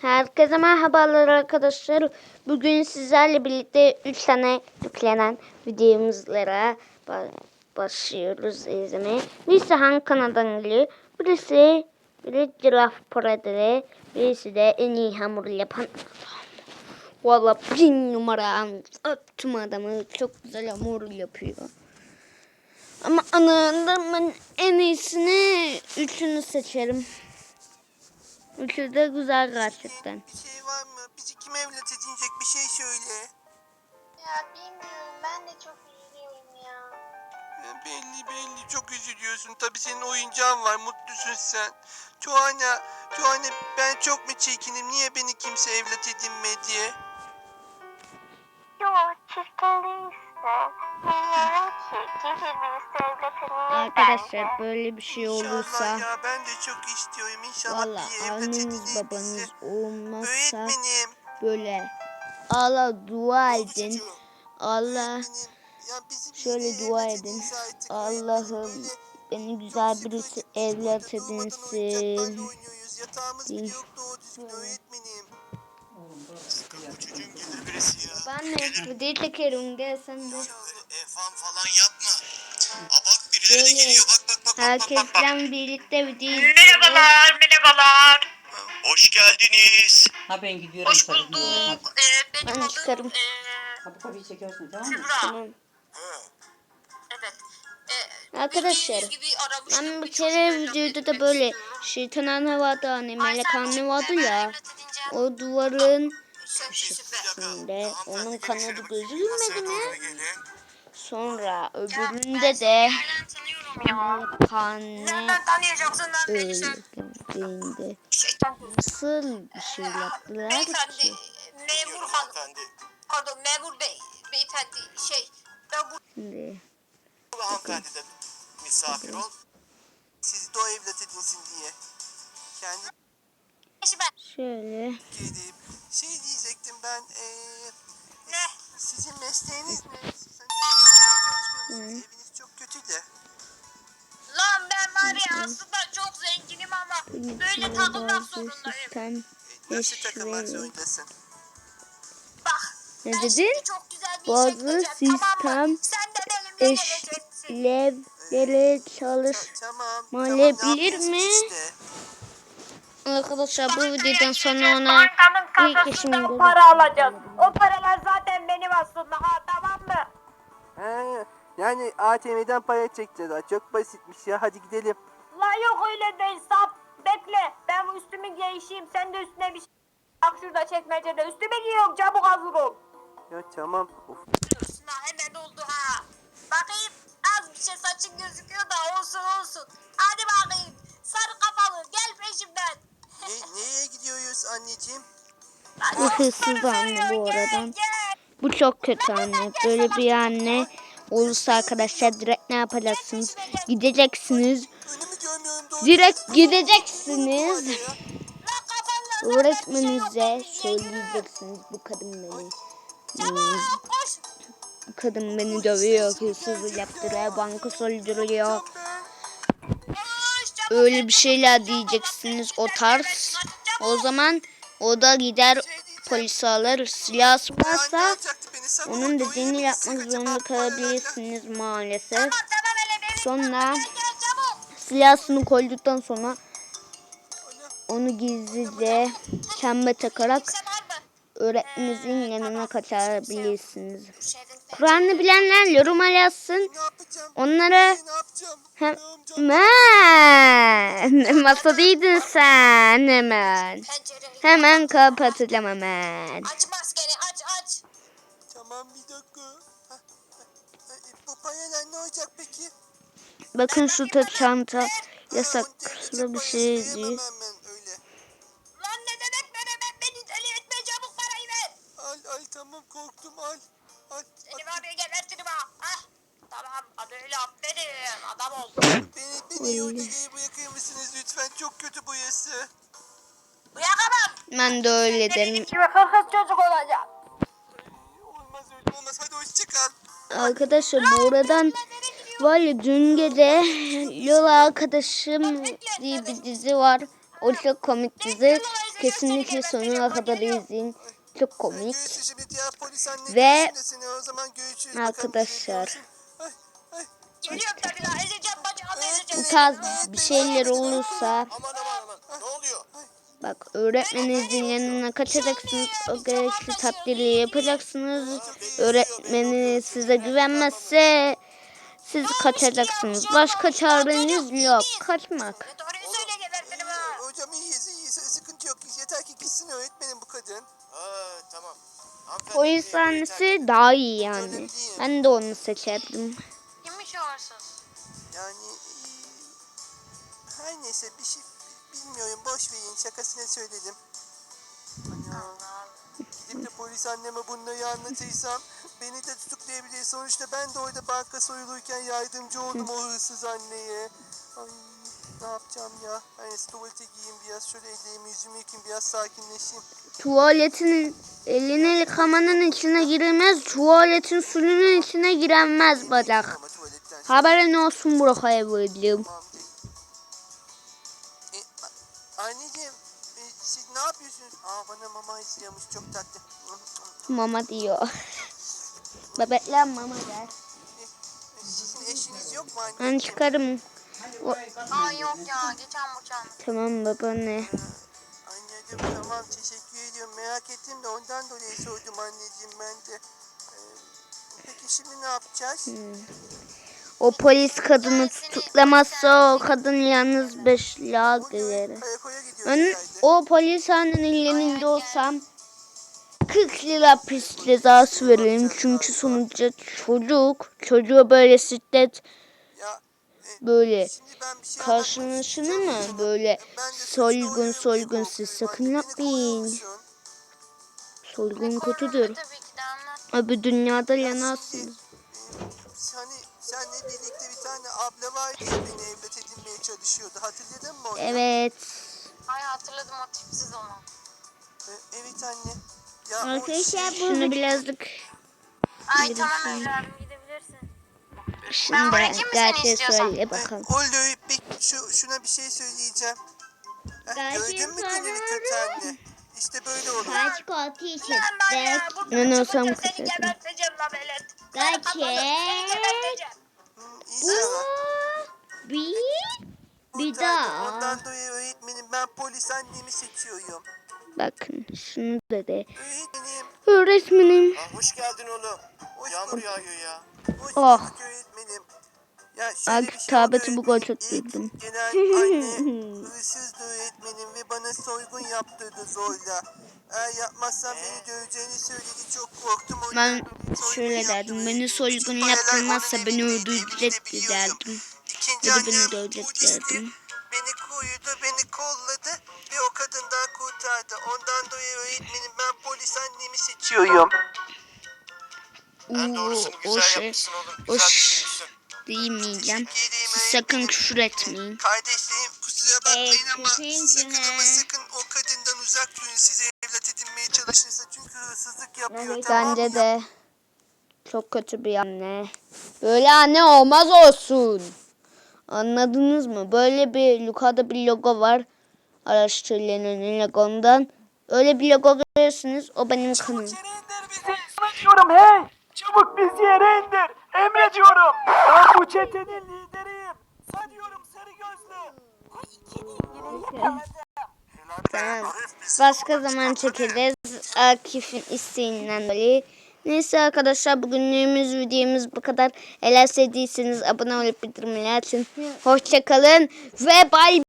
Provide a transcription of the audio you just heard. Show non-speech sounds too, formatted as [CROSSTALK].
Herkese merhabalar arkadaşlar. Bugün sizlerle birlikte 3 tane yüklenen videomuzlara ba- başlıyoruz izlemeye. Birisi Han Kanada'dan geliyor. Birisi biri Giraf Paradere. Birisi de en iyi hamur yapan. Valla bin numara öptüm adamı. Çok güzel hamur yapıyor. Ama anadamın en iyisini üçünü seçerim. Üçü de güzel gerçekten. Bir şey var mı? Bizi kim evlat edinecek bir şey söyle. Ya bilmiyorum ben de çok üzülüyorum ya. Ya belli belli çok üzülüyorsun. Tabii senin oyuncağın var mutlusun sen. Tuana, Tuana ben çok mu çirkinim? Niye beni kimse evlat edinmedi? Yok çirkin değilsin. Bilmiyorum Arkadaşlar böyle bir şey olursa ya ben de çok istiyorum. İnşallah valla bir anneniz babanız olmazsa Öğretmenim. böyle Allah dua edin. Allah bir şöyle dua edin. Allah'ım beni güzel sıkıldık. evlat edinsin. Değil. öğretmenim. Sıkın bu. Ben de çekerim gel sen de. Efan falan yapma. Aa bak birileri de Böyle geliyor bak bak bak bak bak bak. Herkesle birlikte video Merhabalar, merhabalar. Hoş geldiniz. Ha ben gidiyorum. Hoş tabii. bulduk. Ee, benim Ben adım çıkarım. ee, Kapı kapıyı çekersin tamam mı? Kübra. Tamam. Evet. Ee, Arkadaşlar bildiğiniz gibi aramıştım. ben bir Birçok kere videoda da böyle istiyorum. şeytan anne vardı hani Ay, melek sen anne vardı ya. evlat edineceğim. O duvarın Sen onun kanadı gözükmedi mi? Sonra öbüründe de Nereden tanıyorum ya? melek anne Nereden tanıyacaksın lan beni sen? öldüğünde Şeytan. nasıl bir şey yaptılar Beyefendi, ki? memur hanım. Pardon, memur bey, beyefendi, şey, ben bu Şimdi Hanımefendi de misafir ol. Sizi de o evlat edinsin diye. Kendi şöyle gelip şey diyecektim ben eee Ne? sizin mesleğiniz ne? Eviniz çok kötü de. Lan ben var ya aslında çok zenginim ama böyle takılmak zorundayım. sistem E, Nasıl takılmak. Bak. zorundasın? Ne ben dedin? şimdi çok güzel bir Bazı işe gideceğim, tamam mı? sistem Sen de benimle geleceksin. işlevleri çalış Ta- tamam. Malebilir tamam, mi? işte? Arkadaşlar bu videodan sonra ona ilk işimi para alacağız. O paralar zaten benim aslında? He, yani ATM'den para çekeceğiz. ha. Çok basitmiş ya. Hadi gidelim. La yok öyle değil sap. Bekle ben bu üstümü giyişeyim sen de üstüne bir şey. Bak şurada çekmecede üstüme giyiyorum çabuk hazır ol. Ya tamam. Of. Diyorsun ha hemen oldu ha. Bakayım az bir şey saçın gözüküyor da olsun olsun. Hadi bakayım sarı kafalı gel peşimden. Ne, nereye gidiyoruz anneciğim? Bu hırsız anne bu aradan. Bu çok kötü anne. Böyle bir anne olursa arkadaşlar direkt ne yapacaksınız? Gideceksiniz. Direkt gideceksiniz. Ya. Öğretmeninize söyleyeceksiniz bu kadın beni. Hmm, bu kadın beni dövüyor, hırsızlık yaptırıyor, banka soyduruyor. Öyle bir şeyler diyeceksiniz o tarz. O zaman o da gider polisi alır. Silah Anne onun dediğini yapmak zorunda kalabilirsiniz maalesef. Sonra silahını koyduktan sonra onu gizlice çembe takarak mı? öğretmeninizin yanına kaçabilirsiniz. Kur'an'ı bilenler yoruma yazsın. Ne yapacağım? Onlara hem Ne yapacağım? men masadaydın sen hemen. Hemen kapatacağım hemen. Aç maskeni aç aç. Tamam bir dakika. Ha, ha, ha, Bu paralar ne olacak peki? Bakın şu da çanta Ha, yasaklı bir şey değil. ben. Lan ne demek veremem beni deli etme çabuk parayı ver. Al al tamam korktum al. Al. Seni var ya gebertirim ha. Ah. Tamam hadi öyle aferin adam ol. Beni, beni Oy. yurdaya bırakır mısınız lütfen? Çok kötü burası. Uyakamam. Ben de öyle derim. Gibi hırhız çocuk olacağım. Arkadaşlar bu aradan var ya dün gece Yol Arkadaşım diye bir dizi var. O çok komik dizi. Kesinlikle sonuna kadar izleyin. Çok komik. Ve- Arkadaşlar. Bu tarz bir şeyler olursa bak öğretmeninizin yanına kaçacaksınız. O gerekli takdiri yapacaksınız. Öğretmeniniz size güvenmezse siz kaçacaksınız. Başka çareniz yok. Kaçmak. Hocam iyiyiz iyiyiz. Sıkıntı yok. Yeter ki gitsin öğretmenim bu kadın. Tamam. Polis sahnesi daha iyi yani. Ben de onu seçerdim. Kimmiş o hırsız? Yani eee, her neyse bir şey bilmiyorum boş verin şakasına söyledim. Ana. Gidip de polis anneme bunları anlatırsam beni de tutuklayabilir. Sonuçta ben de orada banka soyulurken yardımcı oldum o hırsız anneye. Ay ne yapacağım ya? Ben neyse tuvalete giyeyim biraz şöyle ellerimi yüzümü yıkayayım biraz sakinleşeyim. Tuvaletin elini yıkamanın içine girilmez. Tuvaletin suyunun içine girilmez bacak. Haberin olsun Burak evladım. Tamam anneciğim e, siz ne yapıyorsunuz? Aa bana mama istiyormuş çok tatlı. Mama diyor. [LAUGHS] Bebekler mama der. E, Sizin eşiniz yok mu anne? Ben çıkarım. Aa yok ya geçen uçan. Tamam babaanne. Anladım tamam teşekkür ediyorum. Merak ettim de ondan dolayı sordum anneciğim ben de. E, peki şimdi ne yapacağız? O polis kadını tutuklamazsa o kadın yalnız beşliğe girer. Ben o polishanenin yanında olsam 40 lira pis cezası veririm. Çünkü sonuçta çocuk, çocuğa böyle şiddet böyle karşılaşını mı böyle diye soygun siz sakın yapmayın. Soygun kötüdür. Abi dünyada Ya yanarsınız. Hani senle birlikte bir tane abla var ya beni evlat edinmeye çalışıyordu. Hatırladın mı onu? Evet. Ay hatırladım o tipsiz onu. E, Evet anne. Ya Arkadaşlar şey- şunu birazcık Ay tamam evladım gidebilirsin. şimdi bırakayım mı seni gerçeği istiyorsan? söyle E, bakalım. Olur bir şu, şuna bir şey söyleyeceğim. Heh, gördün mü gününü kötü anne? İşte böyle olur. Kaç koltuğu Lan var ya bu Ben küçük olsam seni kızarım. geberteceğim lan velet. Seni geberteceğim. Hı, iyi sana. Bir, bir daha. Ondan dolayı öğretmenim ben polis annemi seçiyorum. Bakın şunu da de. Öğretmenim. Öğretmenim. hoş geldin oğlum. Hoş Yağmur yağıyor ya. Hoş Oh. bulduk öğretmenim. Bir şey tabeti bu kadar çok duydum. Hırsızdı [LAUGHS] öğretmenim ve bana soygun yaptırdı zorla. Eğer yapmazsam beni döveceğini söyledi çok korktum. O Ben şöyle derdim. Beni soygun yaptırmazsa beni öldürecekti derdim. Ya da beni dövecek derdim. Beni koydu, beni kolladı ve o kadından kurtardı. Ondan dolayı öğretmenim ben polis annemi seçiyorum. Oo, o şey, o ş- diyemeyeceğim. Siz sakın küfür etmeyin. Kardeşlerim kusura bakmayın Evet, ama sakın ama sakın o kadından uzak durun size evlat edinmeye çalışırsa çünkü hırsızlık yapıyor tamam mı? Bence de çok kötü bir anne. Böyle anne olmaz olsun. Anladınız mı? Böyle bir yukarıda bir logo var. Araştırılanın logondan. Öyle bir logo görüyorsunuz. O benim kanalım. İçeri indir bizi. Sana diyorum hey. Çabuk bizi yere indir. Emrediyorum. Ben bu çetenin lideriyim. Sen diyorum sarı gözlü. Tamam. Başka zaman çekeceğiz. Akif'in isteğinden dolayı. Neyse arkadaşlar bugünlüğümüz videomuz bu kadar. Eğer sevdiyseniz abone olup bildirimleri açın. Hoşçakalın ve bay